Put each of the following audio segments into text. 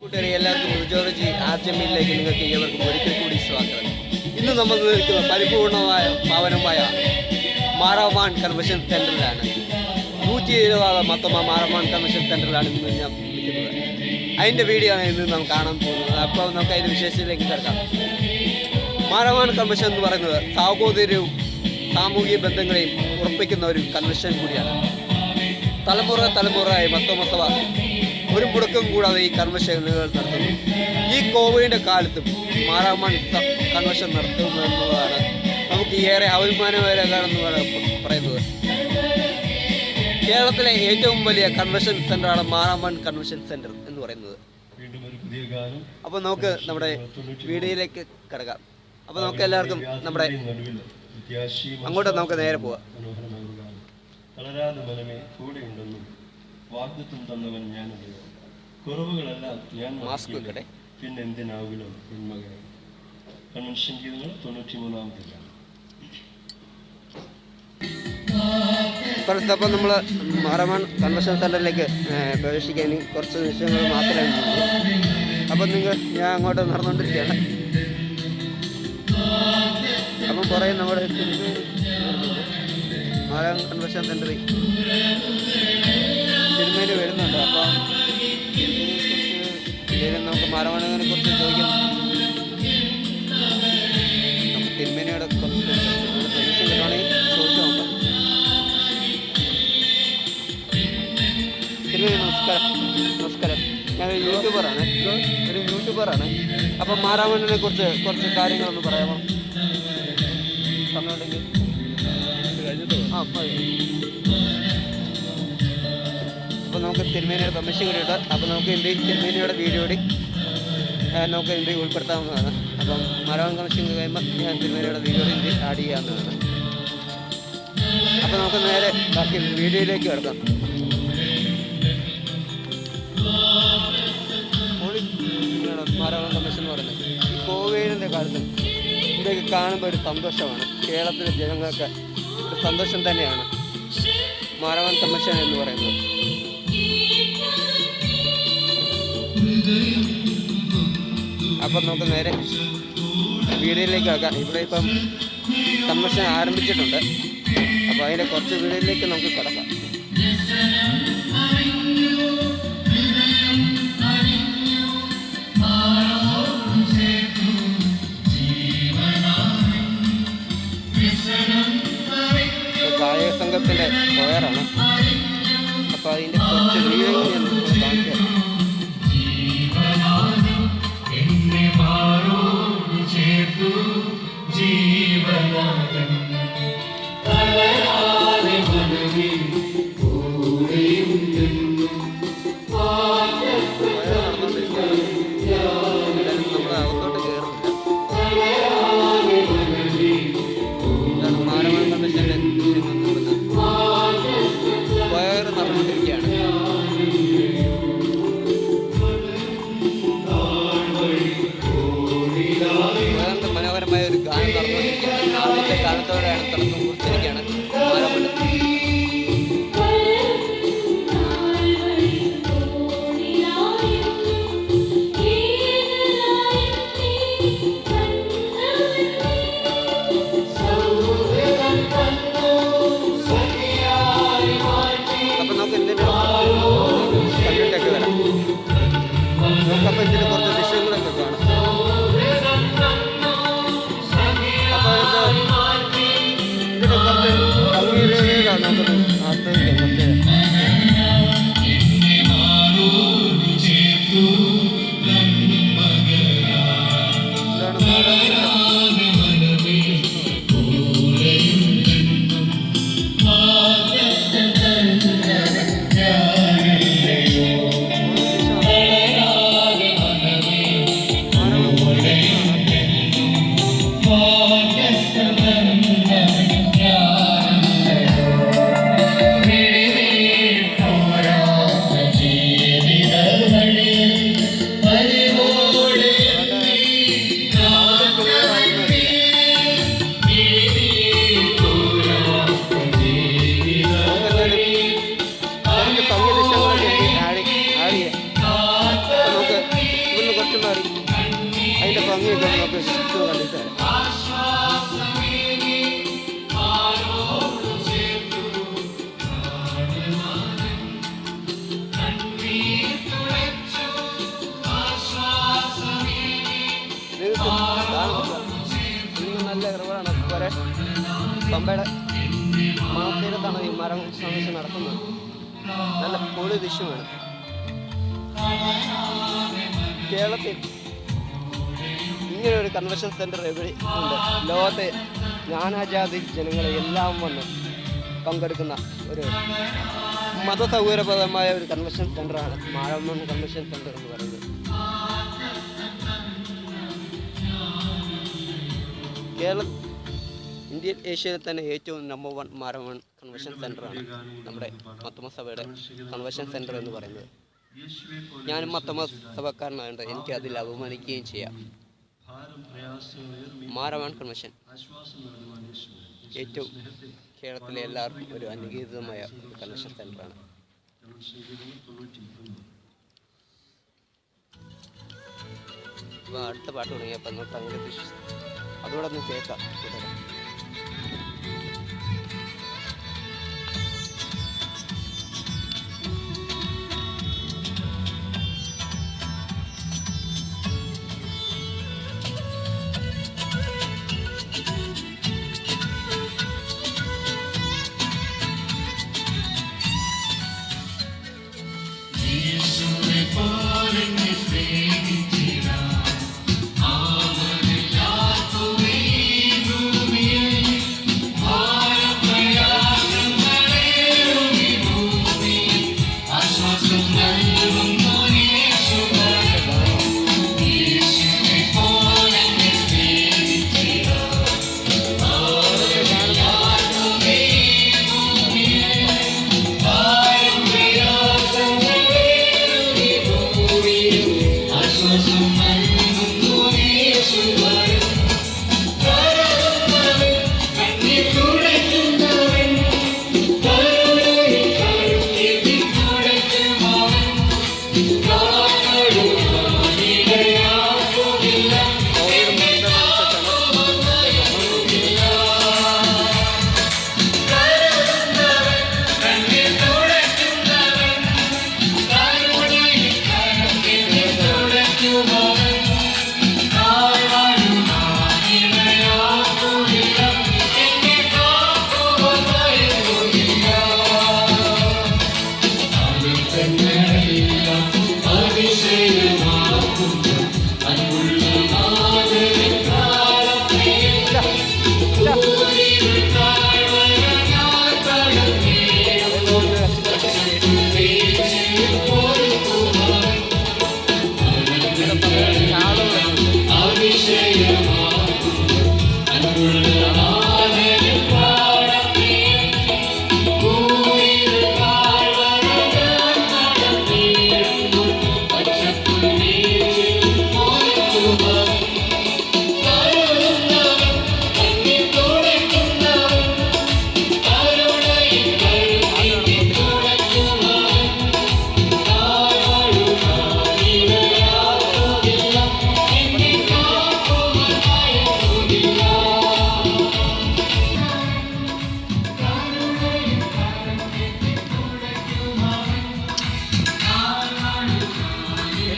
കൂട്ടുകാരെ എല്ലാവർക്കും ന്യൂജോളജി ആർജമ്മിലേക്ക് നിങ്ങൾക്ക് ഏവർക്കും ഒരിക്കൽ കൂടി സ്വാഗതം. ഇന്ന് നമ്മൾ നിൽക്കുന്ന പരിപൂർണമായ പാവനമായ മാറാമാൻ കൺവെൻഷൻ സെന്ററിലാണ് നൂറ്റി ഇരുപതാം മൊത്തം മാറാമാൻ കൺവെൻഷൻ സെന്ററിലാണ് ഇന്ന് ഞാൻ നിൽക്കുന്നത്. അതിന്റെ വീഡിയോ ആണ് ഇന്ന് നാം കാണാൻ പോകുന്നത്. അപ്പോൾ നമുക്ക് അതിന്റെ വിശേഷത്തിലേക്ക് കിടക്കാം. മാറാമാൻ കൺവെൻഷൻ എന്ന് പറയുന്നത് സാഹോദര്യവും സാമൂഹിക ബന്ധങ്ങളെയും ഉറപ്പിക്കുന്ന ഒരു കൺവെൻഷൻ കൂടിയാണ്. തലമുറ തലമുറയായി മൊത്തമൊത്തവ ഒരു മുടക്കം കൂടാതെ ഈ കൺവെൻഷനുകൾ നടത്തുന്നു. ഈ കോവിഡിന്റെ കാലത്തും മാറാമൺ കൺവെൻഷൻ നടത്തുന്നു എന്നുള്ളതാണ് നമുക്ക് ഏറെ അഭിമാനകരമാണെന്ന് പറയുന്നത്. കേരളത്തിലെ ഏറ്റവും വലിയ കൺവെൻഷൻ സെന്ററാണ് മാറാമൺ കൺവെൻഷൻ സെന്റർ എന്ന് പറയുന്നത്. അപ്പോൾ നമുക്ക് നമ്മുടെ വീഡിയോയിലേക്ക് കിടക്കാം. അപ്പോൾ നമുക്ക് എല്ലാവർക്കും നമ്മുടെ അങ്ങോട്ട് നമുക്ക് നേരെ പോവാം. തളരാതെ മനമേ കൂടെയുണ്ടെന്നും വാഗ്ദത്വം തന്നവൻ ഞാനല്ലയോ കുറവുകളെല്ലാം ഞാൻ പിന്നെ എന്തിനാവിലും പിന്മകനെ കൺവെൻഷൻ ഗീതങ്ങൾ തൊണ്ണൂറ്റി മൂന്നാമത്തെ ഇപ്പോഴത്തെ നമ്മൾ മാറമാൻ കൺവെൻഷൻ സെന്ററിലേക്ക് പ്രവേശിക്കാൻ കുറച്ച് നിമിഷങ്ങൾ മാത്രമേ ഉള്ളൂ. അപ്പം നിങ്ങൾ ഞാൻ അങ്ങോട്ട് നടന്നുകൊണ്ടിരിക്കുകയാണ്. അപ്പം കുറേ നമ്മുടെ മാറാൻ കൺവെൻഷൻ സെന്ററിൽ തിരുമേനി വരുന്നുണ്ട്. അപ്പം ഇതിനെക്കുറിച്ച് നമുക്ക് മാറമാണിനെ കുറിച്ച് ചോദിക്കാം. നമുക്ക് തിരുമേനിയുടെ നമസ്കാരം. നമസ്കാരം. ഞാൻ ഒരു യൂട്യൂബറാണ്. ഒരു യൂട്യൂബറാണ്. കുറിച്ച് കുറച്ച് കാര്യങ്ങളൊന്ന് പറയാമോ? സമയമുണ്ടെങ്കിൽ. ആ തിരുമേനിയുടെ പെർമിഷൻ കിട്ടിയിട്ട് അപ്പോൾ നമുക്ക് എന്ത് തിരുമേനിയുടെ വീഡിയോ കൂടി നമുക്ക് എന്ത് ഉൾപ്പെടുത്താവുന്നതാണ്. അപ്പം മരവൻ കണക്ഷൻ കഴിയുമ്പോൾ ഞാൻ തിരുമേനിയുടെ വീഡിയോ കൂടി ആഡ് ചെയ്യാവുന്നതാണ്. അപ്പോൾ നമുക്ക് നേരെ ബാക്കി വീഡിയോയിലേക്ക് കിടക്കാം. മരവൻ കമ്മീഷൻ എന്ന് പറയുന്നത്. ഈ കോവിഡിന്റെ കാലത്തും ഇതൊക്കെ കാണുമ്പോൾ ഒരു സന്തോഷമാണ്. കേരളത്തിലെ ജനങ്ങൾക്ക് ഒരു സന്തോഷം തന്നെയാണ് മാരവൻ കമ്മീഷൻ എന്ന് പറയുന്നത്. അപ്പം നമുക്ക് നേരെ വീഡിയോയിലേക്ക് ആക്കാം ഇവിടെ ഇപ്പം കമ്മീഷൻ ആരംഭിച്ചിട്ടുണ്ട്. അപ്പോൾ അതിന്റെ കുറച്ച് വീഡിയോയിലേക്ക് നമുക്ക് കിടക്കാം. ഗായക സംഘത്തിന്റെ കൊയറാണ് അപ്പോൾ അതിന്റെ കുറച്ച് വീഡിയോ ഞാൻ കാണിച്ചു തരാം കൊയർ നമുക്ക് പമ്പയുടെ മണത്തീരത്താണ് ഈ മരം സംബന്ധിച്ച് നടക്കുന്നത്. നല്ല പൊളി ദൃശ്യമാണ് കേരളത്തിൽ ഇങ്ങനെ ഒരു കൺവെൻഷൻ സെന്റർ എവിടെ ഉണ്ട്. ലോകത്തെ നാനാജാതി ജനങ്ങളെ എല്ലാം വന്ന് പങ്കെടുക്കുന്ന ഒരു മതസൗകര്യപ്രദമായ ഒരു കൺവെൻഷൻ സെന്ററാണ് മാഴമ്മൺ കൺവെൻഷൻ സെന്റർ എന്ന് പറയുന്നത്. കേരളം ഇന്ത്യൻ ഏഷ്യയിൽ തന്നെ ഏറ്റവും നമ്പർ വൺ മാരമൺ കൺവെൻഷൻ സെന്ററാണ് നമ്മുടെ മത്തമ സഭയുടെ കൺവെൻഷൻ സെന്റർ എന്ന് പറയുന്നത്. ഞാനും മത്തമ സഭക്കാരനായതുകൊണ്ട് എനിക്ക് അതിൽ അഭിമാനിക്കുകയും ചെയ്യാം. മാരമൺ കൺവെൻഷൻ ഏറ്റവും കേരളത്തിലെ എല്ലാവർക്കും ഒരു അനുഗ്രഹീതമായ ഒരു കൺവെൻഷൻ സെന്ററാണ് അടുത്ത പാട്ട് തുടങ്ങിയപ്പോൾ നമുക്ക് അങ്ങനെ അതുകൂടെ ഒന്ന് കേൾക്കാം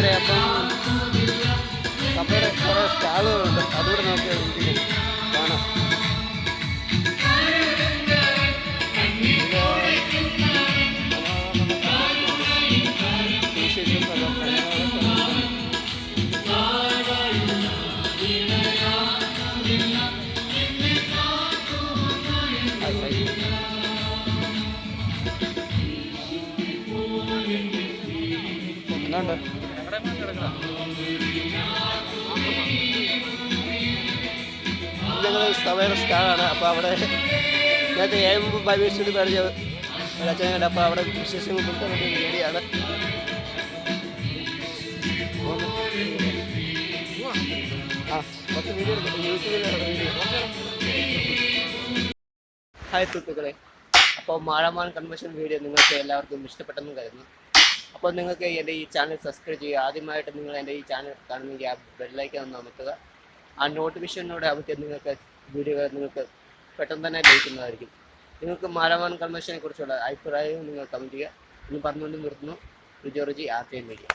ഇവിടെ അപ്പം കപ്പയുടെ കുറേ സ്റ്റാളുകളുണ്ട് അതുകൂടെ നമുക്ക് ഞങ്ങൾ സഭയുടെ സ്റ്റാളാണ് അപ്പോൾ അവിടെ നേരത്തെ മുമ്പ് ബൈബിൾ പറഞ്ഞത് പഠിച്ച അച്ഛനുണ്ട് അപ്പോൾ അവിടെ വിശേഷങ്ങൾ കൊടുക്കാൻ വേണ്ടി വേണ്ടിയാണ് ഹായ് സുഹൃത്തുക്കളെ. അപ്പോൾ മാഴമാൻ കൺവെൻഷൻ വീഡിയോ നിങ്ങൾക്ക് എല്ലാവർക്കും ഇഷ്ടപ്പെട്ടെന്ന് കരുതുന്നു. അപ്പോൾ നിങ്ങൾക്ക് എന്റെ ഈ ചാനൽ സബ്സ്ക്രൈബ് ചെയ്യുക. ആദ്യമായിട്ട് നിങ്ങൾ എന്റെ ഈ ചാനൽ കാണുമെങ്കിൽ ആ ബെല്ലൈക്കൻ ഒന്ന് അമർത്തുക. ആ നോട്ടിഫിക്കേഷനോട് അവർക്ക് നിങ്ങൾക്ക് വീഡിയോകൾ നിങ്ങൾക്ക് പെട്ടെന്ന് തന്നെ ലഭിക്കുന്നതായിരിക്കും. നിങ്ങൾക്ക് മാരവാൻ കൺവെൻഷനെ കുറിച്ചുള്ള അഭിപ്രായവും നിങ്ങൾ കമന്റ് ചെയ്യുക. എന്ന് പറഞ്ഞുകൊണ്ട് നിർത്തുന്നു. Georgy R T media.